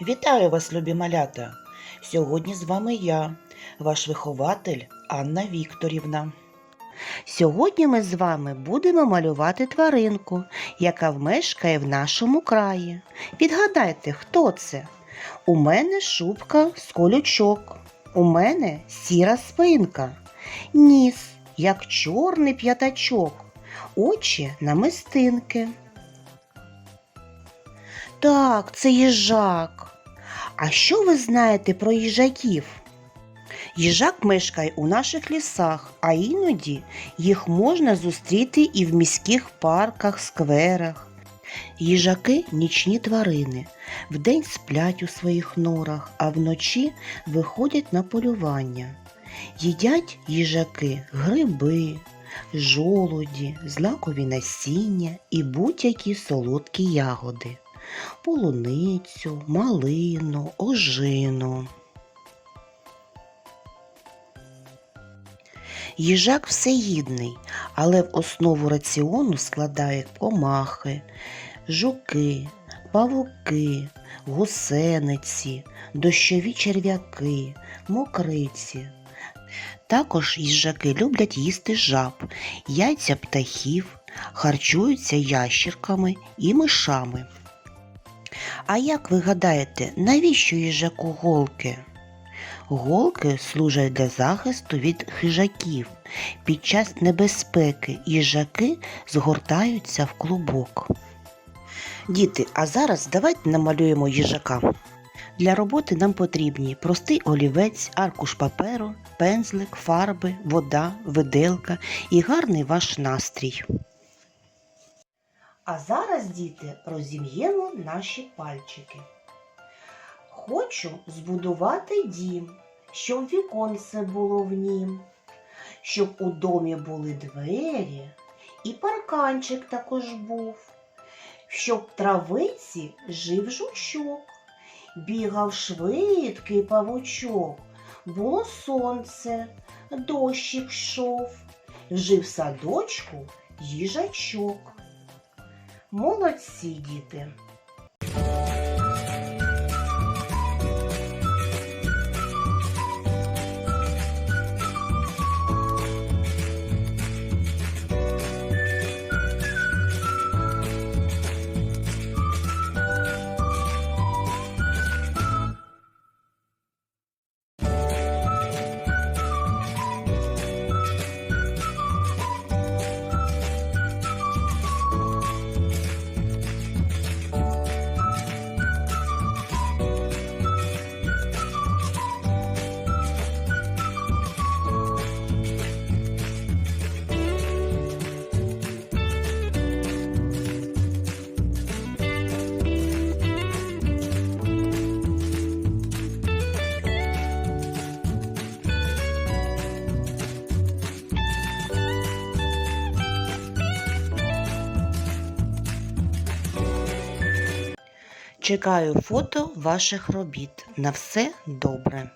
Вітаю вас, любі малята! Сьогодні з вами я, ваш вихователь Анна Вікторівна. Сьогодні ми з вами будемо малювати тваринку, яка вмешкає в нашому краї. Відгадайте, хто це? У мене шубка з колючок. У мене сіра спинка. Ніс, як чорний п'ятачок. Очі намистинки. Так, це їжак. А що ви знаєте про їжаків? Їжак мешкає у наших лісах, а іноді їх можна зустріти і в міських парках, скверах. Їжаки нічні тварини. Вдень сплять у своїх норах, а вночі виходять на полювання. Їдять їжаки гриби, жолуді, злакові насіння і будь-які солодкі ягоди, полуницю, малину, ожину. Їжак всеїдний, але в основу раціону складає комахи, жуки, павуки, гусениці, дощові черв'яки, мокриці. Також їжаки люблять їсти жаб, яйця птахів, харчуються ящірками і мишами. А як ви гадаєте, навіщо їжаку голки? Голки служать для захисту від хижаків. Під час небезпеки їжаки згортаються в клубок. Діти, а зараз давайте намалюємо їжака. Для роботи нам потрібні простий олівець, аркуш паперу, пензлик, фарби, вода, виделка і гарний ваш настрій. А зараз, діти, розім'ємо наші пальчики. Хочу збудувати дім, щоб віконце було в нім, щоб у домі були двері і парканчик також був, щоб в травиці жив жучок, бігав швидкий павучок, було сонце, дощик йшов, жив садочку їжачок. Молодці діти! Чекаю фото ваших робіт. На все добре.